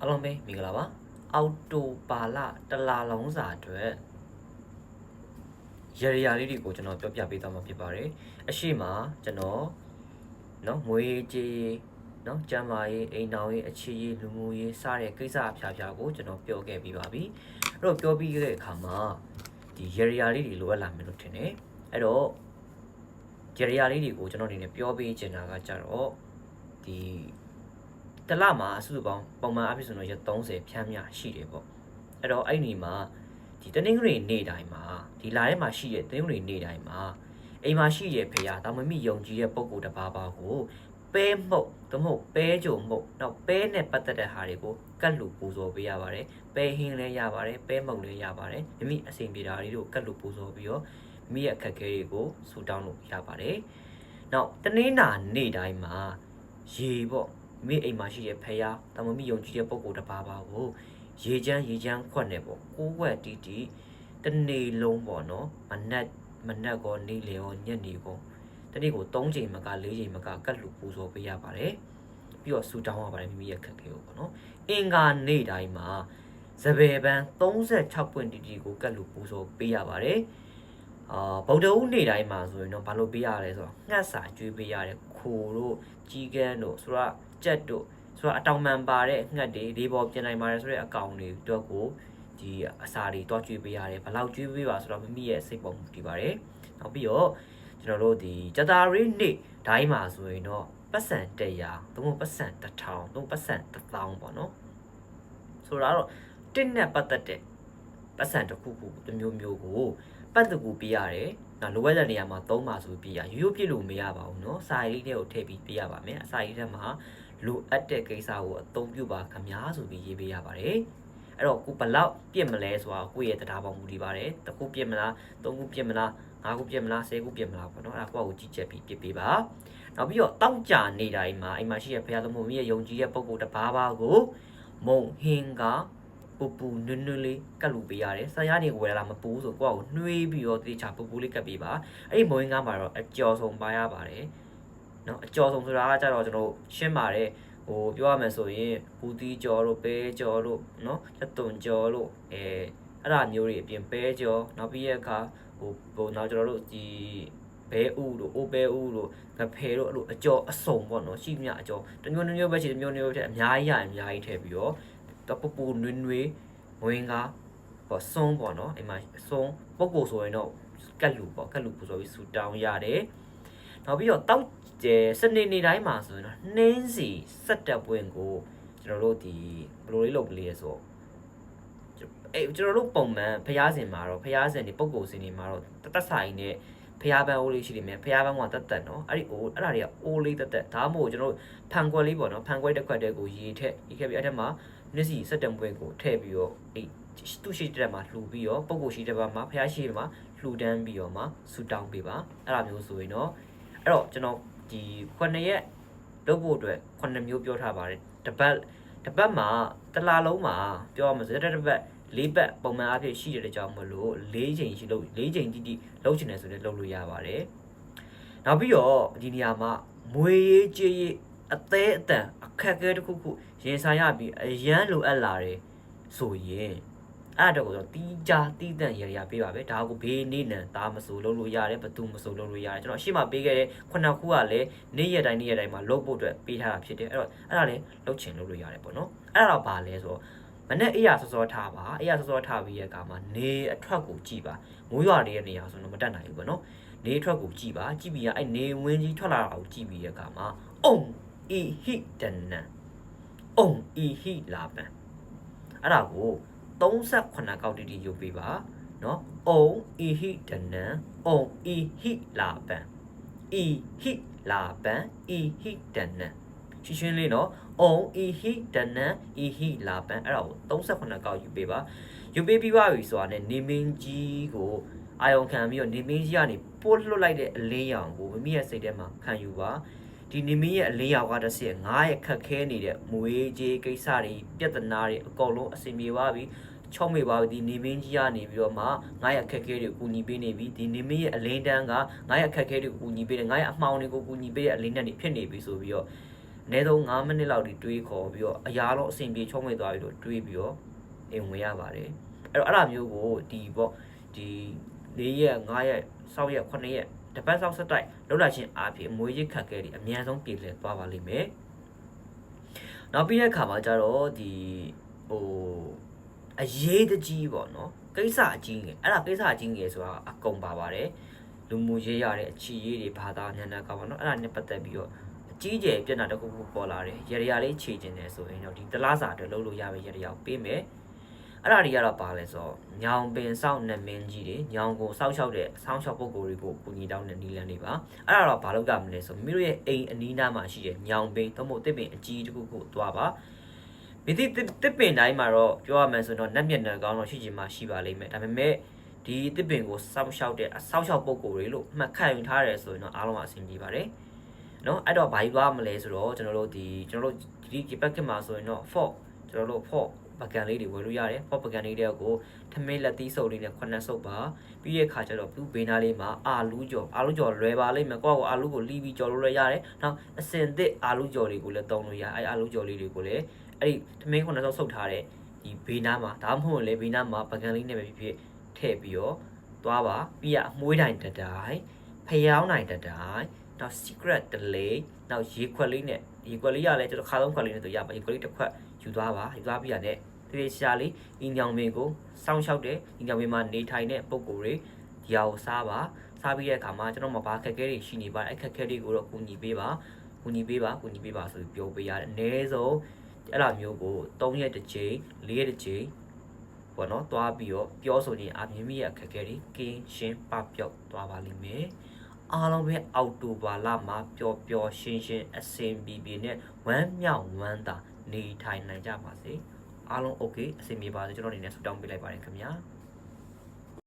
အားလုံးပဲမင်္ဂလာပါအော်တိုပါလတလာလုံးစာအတွက်ရရလေးတွေကိုကျွန်တော်ပြောပြပေးသွားမှာဖြစ်ပါတယ်အရှိမကျွန်တော်နော်မွေးကြီးနော်ကျမ်းမာရေးအိမ်တော်ရေးအခြေရေးလူမှုရေးစတဲ့ကိစ္စအဖျားဖျားကိုကျွန်တော်ပြောခဲ့ပြီးပါပြီအဲ့တော့ပြောပြီးတဲ့အခါမှာဒီရရလေးတွေလိုအပ်လာမယ်လို့ထင်တယ်အဲ့တော့ရရလေးတွေကိုကျွန်တော်အနေနဲ့ပြောပေးချင်တာကကြတော့ဒီ တစ်လမှာအစုစုပေါင်းပုံမှန်အဖြစ်ဆိုတော့ရက်30ဖြန်းမြရှိတယ်ပေါ့အဲ့တော့အဲ့ဒီမှာဒီတနင်္ဂနွေနေ့တိုင်းမှာဒီလာထဲမှာရှိတဲ့တနင်္ဂနွေနေ့တိုင်းမှာအိမ်မှာရှိတဲ့ဖေရတာမမိယုံကြည်တဲ့ပုံကိုယ်တစ်ပါးပါကိုပဲမှုတ်သို့မဟုတ်ပဲကြုံမှုတ်နောက်ပဲနဲ့ပတ်သက်တဲ့ဟာတွေကိုကတ်လူပူဇော်ပေးရပါတယ်ပဲဟင်းလည်းရပါတယ်ပဲမှုတ်လည်းရပါတယ်မိမိအစဉ်ပြေတာလေးတို့ကတ်လူပူဇော်ပြီးတော့မိမိရဲ့အခက်အခဲတွေကိုဆူတောင်းလို့ရပါတယ်နောက်တနင်္လာနေ့တိုင်းမှာရေပေါ့ မိအိမ်မှာရှိတဲ့ဖယားတမမိယုံကြည်တဲ့ပုံကိုယ်တစ်ပါးပါကိုရေချမ်းရေချမ်းခွက်နေပေါ့ကိုးဝက်တီတီတနေ့လုံးပေါ့နော်မနက်မနက်ကောနေ့လေရောညနေကောတနေ့ကို3ချိန်မက4ချိန်မကကတ်လူပူဇော်ပေးရပါတယ်ပြီးတော့ဆူတောင်းရပါတယ်မိမိရဲ့ခက်ခဲကိုပေါ့နော်အင်္ဂါနေ့တိုင်းမှာစပယ်ပန်း36ပွင့်တီတီကိုကတ်လူပူဇော်ပေးရပါတယ်အာဗုဒ္ဓဦးနေ့တိုင်းမှာဆိုရင်တော့ဘာလို့ပေးရလဲဆိုတော့ငှက်စာကျွေးပေးရတယ်ခိုတို့ကြီးကန်းတို့ဆိုတော့ ကြက်တို့ဆိုတော့အတောင်မှန်ပါတဲ့ငှက်တွေလေးပေါ်ပြင်နိုင်ပါတယ်ဆိုတဲ့အကောင်တွေတော့ကိုဒီအစာတွေတော့ကျွေးပေးရတယ်ဘလောက်ကျွေးပေးပါဆိုတော့မိမိရဲ့စိတ်ပေါ်မူတည်ပါတယ်နောက်ပြီးတော့ကျွန်တော်တို့ဒီကြတာရီနေ့တိုင်းမှာဆိုရင်တော့ပတ်စံ100သုံးပတ်စံ1000သုံးပတ်စံ1000ပေါ့နော်ဆိုတော့တစ်နဲ့ပတ်သက်တဲ့ပတ်စံတစ်ခုခုတစ်မျိုးမျိုးကိုပတ်သက်ကူပေးရတယ်နော်လိုအပ်တဲ့နေရာမှာသုံးပါဆိုပြီးပြရရိုးရိုးပြည့်လို့မရပါဘူးနော်စာရေးလေးတွေကိုထည့်ပြီးပြရပါမယ်အစာရေးထဲမှာ လိုအပ်တဲ့ကိစ္စကိုအသုံးပြုပါခင်ဗျာဆိုပြီးရေးပေးရပါတယ်အဲ့တော့ကိုဘလောက်ပြစ်မလဲဆိုတာကိုယ့်ရဲ့တရားပေါ်မူတည်ပါတယ်တစ်ခုပြစ်မလားသုံးခုပြစ်မလားငါးခုပြစ်မလားဆယ်ခုပြစ်မလားပေါ့နော်အဲ့ဒါကိုယ့်ကိုကြည့်ချက်ပြီးပြစ်ပေးပါနောက်ပြီးတော့တောက်ကြနေတိုင်းမှာအိမ်မှာရှိတဲ့ဘုရားသခင်မိရဲ့ယုံကြည်တဲ့ပုဂ္ဂိုလ်တစ်ပါးပါကိုမုံဟင်ကပူပူနွန်းနွန်းလေးကတ်လူပေးရတယ်။ဆရာနေဝယ်လာမပူဆိုကိုယ့်ကိုနှွေးပြီးတော့တေချာပူပူလေးကတ်ပေးပါ။အဲ့ဒီမုံဟင်ကမှာတော့အကျော်ဆုံးပါရပါတယ်။ နော်အကျော်ဆုံးဆိုတာကကြတော့ကျွန်တော်ရှင်းပါတယ်။ဟိုပြောရမယ်ဆိုရင်ပူတီကျော်တို့ပဲကျော်တို့နော်လက်သွန်ကျော်တို့အဲအဲ့ဒါမျိုးတွေအပြင်ပဲကျော်နောက်ပြီးရဲ့အခါဟိုဟိုနောက်ကျွန်တော်တို့ဒီဘဲဥတို့အိုဘဲဥတို့ငဖယ်တို့အဲ့လိုအကျော်အစုံပေါ့နော်ရှိမြအကျော်တမျိုးတမျိုးပဲရှိတမျိုးမျိုးထက်အများကြီးရအများကြီးထည့်ပြီးတော့တော့ပူပူနွေးနွေးဝင်းကားပေါ့စွန်းပေါ့နော်အိမ်မှာစွန်းပုတ်ကိုဆိုရင်တော့ကက်လူပေါ့ကက်လူပူဆိုပြီးဆူတောင်းရတယ် နောက်ပြီးတော့တောက်ကျဲစနေနေ့တိုင်းမှာဆိုရင်တော့နှင်းစီစက်တက်ပွင့်ကိုကျွန်တော်တို့ဒီဘယ်လိုလေးလုပ်ကလေးလဲဆိုတော့အဲကျွန်တော်တို့ပုံမှန်ဖျားစင်မှာတော့ဖျားစင်ဒီပုတ်ကိုစင်တွေမှာတော့တသက်ဆိုင်နဲ့ဖျားပန်းအိုးလေးရှိနေမယ်ဖျားပန်းကတက်တက်နော်အဲ့ဒီအိုးအဲ့ဒါတွေကအိုးလေးတက်တက်ဒါမှမဟုတ်ကျွန်တော်တို့ဖန်ခွက်လေးပေါ့နော်ဖန်ခွက်တစ်ခွက်တည်းကိုရေထက်ရေခက်ပြီးအဲ့ထက်မှာနစ်စီစက်တံပွဲကိုထည့်ပြီးတော့အဲ့သူ့ရှိတဲ့မှာလှူပြီးတော့ပုတ်ကိုရှိတဲ့ဘက်မှာဖျားရှိတဲ့မှာလှူဒန်းပြီးတော့မှဆူတောင်းပေးပါအဲ့ဒါမျိုးဆိုရင်တော့ အဲ့တော့ကျွန်တော်ဒီခုနှစ်ရက်လုပ်ဖို့အတွက်ခုနှစ်မျိုးပြောထားပါတယ်တစ်ပတ်တစ်ပတ်မှာတစ်လားလုံးမှာပြောရမှာဆိုတဲ့တစ်ပတ်လေးပတ်ပုံမှန်အဖြစ်ရှိတဲ့ကြောင့်မလို့၄ချိန်ရှိလို့၄ချိန်တိတိလုပ်ချင်တယ်ဆိုရင်လုပ်လို့ရပါတယ်နောက်ပြီးတော့ဒီနေရာမှာမွေရေးကြေးရေးအသေးအတန်အခက်အခဲတစ်ခုခုရင်ဆိုင်ရပြီးအရန်လိုအပ်လာတယ်ဆိုရင် အဲ့တော့ကိုတီးကြတီးတန့်ရရပေးပါပဲဒါကိုဘေးနေနံသားမစိုးလုပ်လို့ရတယ်ဘသူမစိုးလုပ်လို့ရတယ်ကျွန်တော်ရှေ့မှာပေးခဲ့တဲ့ခုနှစ်ခုကလည်းနေ့ရက်တိုင်းနေ့ရက်တိုင်းမှာလုပ်ဖို့အတွက်ပေးထားတာဖြစ်တယ်အဲ့တော့အဲ့ဒါလည်းလုပ်ချင်လုပ်လို့ရတယ်ပေါ့နော်အဲ့ဒါတော့ဘာလဲဆိုတော့မနေ့အေးရစောစောထားပါအေးရစောစောထားပြီးရဲ့အခါမှာနေအထွက်ကိုကြည့်ပါမိုးရွာတွေရဲ့နေရာဆိုတော့မတက်နိုင်ဘူးပေါ့နော်နေအထွက်ကိုကြည့်ပါကြည့်ပြီးရအဲ့နေဝင်းကြီးထွက်လာတာကိုကြည့်ပြီးရဲ့အခါမှာအုံအီဟိတနံအုံအီဟိလာပန်အဲ့ဒါကို 38ကောက်တိတိယူပေးပါနော်အုံအီဟိတနံအုံအီဟိလာပံအီဟိလာပံအီဟိတနံရှင်းရှင်းလေးနော်အုံအီဟိတနံအီဟိလာပံအဲ့ဒါကို38ကောက်ယူပေးပါယူပေးပြီးသွားပြီဆိုတာ ਨੇ နေမင်းကြီးကိုအာယုံခံပြီးတော့နေမင်းကြီးကနေပို့လွတ်လိုက်တဲ့အလင်းရောင်ကိုမိမိရဲ့စိတ်ထဲမှာခံယူပါဒီနေမင်းရဲ့အလင်းရောင်ကတစ်ဆက်ငားရဲ့ခက်ခဲနေတဲ့မွေးကြီးကိစ္စတွေပြဿနာတွေအကုန်လုံးအဆင်ပြေပါပြီ ချောက်မေပါပြီဒီနေမင်းကြီးကနေပြီးတော့မှငါရဲ့အခက်အခဲတွေကိုကူညီပေးနေပြီဒီနေမင်းရဲ့အလင်းတန်းကငါရဲ့အခက်အခဲတွေကိုကူညီပေးတယ်ငါရဲ့အမှောင်တွေကိုကူညီပေးတဲ့အလင်းတန်းတွေဖြစ်နေပြီဆိုပြီးတော့အနည်းဆုံး9မိနစ်လောက်ဒီတွေးခေါ်ပြီးတော့အရာတော့အဆင်ပြေချုံးမိသွားပြီးတော့တွေးပြီးတော့အိမ်ဝင်ရပါတယ်အဲ့တော့အဲ့ဒါမျိုးကိုဒီပေါ့ဒီ၄ရက်၅ရက်6ရက်9ရက်တစ်ပတ်ဆောက်ဆက်တိုက်လောက်လာချင်းအားဖြင့်အမွေးရိတ်ခတ်ခဲတွေအများဆုံးပြည်လည်သွားပါလိမ့်မယ်နောက်ပြီးတဲ့အခါမှာကျတော့ဒီဟို အရေးတကြီးပေါ့နော်ကိစ္စအကြီးငယ်အဲ့ဒါကိစ္စအကြီးငယ်ဆိုတာအကုန်ပါပါတယ်လူမှုရေးရတဲ့အချီရေးတွေဘာသာညံ့တဲ့ကောင်ပေါ့နော်အဲ့ဒါနဲ့ပတ်သက်ပြီးတော့အကြီးကျယ်ပြဿနာတစ်ခုခုပေါ်လာတယ်ရရလေးခြေကျင်တယ်ဆိုရင်တော့ဒီတလားစာအတွက်လုပ်လို့ရမယ်ရရကိုပေးမယ်အဲ့ဒါတွေကတော့ပါလဲဆိုတော့ညောင်ပင်စောက်နမင်းကြီးတွေညောင်ကိုစောက်ရှောက်တဲ့ဆောင်းရှောက်ပုံကိုယ်တွေကိုပူညီတောင်းတဲ့နီလန်တွေပါအဲ့ဒါတော့ဘာလို့ကမလဲဆိုမိတို့ရဲ့အိမ်အနီးနားမှာရှိတဲ့ညောင်ပင်သို့မဟုတ်တစ်ပင်အကြီးတစ်ခုခုသွားပါ မိသည့်တစ်ပင်တိုင်းမှာတော့ပြောရမယ်ဆိုတော့နက်မျက်နှာကောင်းတော့ရှိချင်မှရှိပါလိမ့်မယ်ဒါပေမဲ့ဒီတစ်ပင်ကိုစောက်ရှောက်တဲ့အဆောက်ရှောက်ပုံကိုယ်တွေလို့မှတ်ခတ်ယူထားတယ်ဆိုရင်တော့အားလုံးအဆင်ပြေပါတယ်နော်အဲ့တော့ဘာကြီးသွားမလဲဆိုတော့ကျွန်တော်တို့ဒီကျွန်တော်တို့ဒီဒီဘက်ကမှာဆိုရင်တော့ fork ကျွန်တော်တို့ fork ပကံလေးတွေဝယ်လို့ရတယ် fork ပကံလေးတွေကိုထမင်းလက်သီးစုပ်လေးနဲ့ခုနှစ်စုပ်ပါပြီးရဲ့ခါကျတော့သူ့ဘေးနားလေးမှာအာလူးကြော်အာလူးကြော်လွယ်ပါလိမ့်မယ်ကိုယ့်ကိုအာလူးကိုလီးပြီးကြော်လို့လည်းရတယ်နောက်အစင်သစ်အာလူးကြော်တွေကိုလည်းတုံးလို့ရအဲ့အာလူးကြော်လေးတွေကိုလည်း အဲ့ဒီထမင်းခုနှစ်စုပ်စုပ်ထားတဲ့ဒီဘေးနားမှာဒါမှမဟုတ်လေဘေးနားမှာပကံလေးနဲ့ပဲဖြစ်ဖြစ်ထည့်ပြီးတော့သွားပါပြီးရအမွှေးတိုင်တတိုင်းဖျောင်းနိုင်တတိုင်းနောက် secret delay နောက်ရေခွက်လေးနဲ့ရေခွက်လေးရလဲကျွန်တော်ခါဆုံးခွက်လေးနဲ့ဆိုရပါရေခွက်လေးတစ်ခွက်ယူသွားပါယူသွားပြီးရတဲ့တေးရှာလေးအင်းညောင်မင်းကိုစောင်းလျှောက်တဲ့အင်းညောင်မင်းမှာနေထိုင်တဲ့ပုံကိုယ်တွေဒီဟာကိုစားပါစားပြီးတဲ့အခါမှာကျွန်တော်မဘာခက်ခဲတွေရှိနေပါအဲ့ခက်ခဲတွေကိုတော့ကူညီပေးပါကူညီပေးပါကူညီပေးပါဆိုပြီးပြောပေးရတယ်အနည်းဆုံး အဲ့လိုမျိုးကို3ရက်တစ်ချိန်4ရက်တစ်ချိန်ပေါ့နော်သွားပြီးတော့ပြောဆိုရင်အမြင်မိရဲ့အခက်အခဲတွေကင်းရှင်းပပျောက်သွားပါလိမ့်မယ်အားလုံးပဲအောက်တိုဘာလမှာပျော်ပျော်ရှင်းရှင်းအဆင်ပြေပြေနဲ့ဝမ်းမြောက်ဝမ်းသာနေထိုင်နိုင်ကြပါစေအားလုံး okay အဆင်ပြေပါစေကျွန်တော်အနေနဲ့ဆုတောင်းပေးလိုက်ပါတယ်ခင်ဗျာ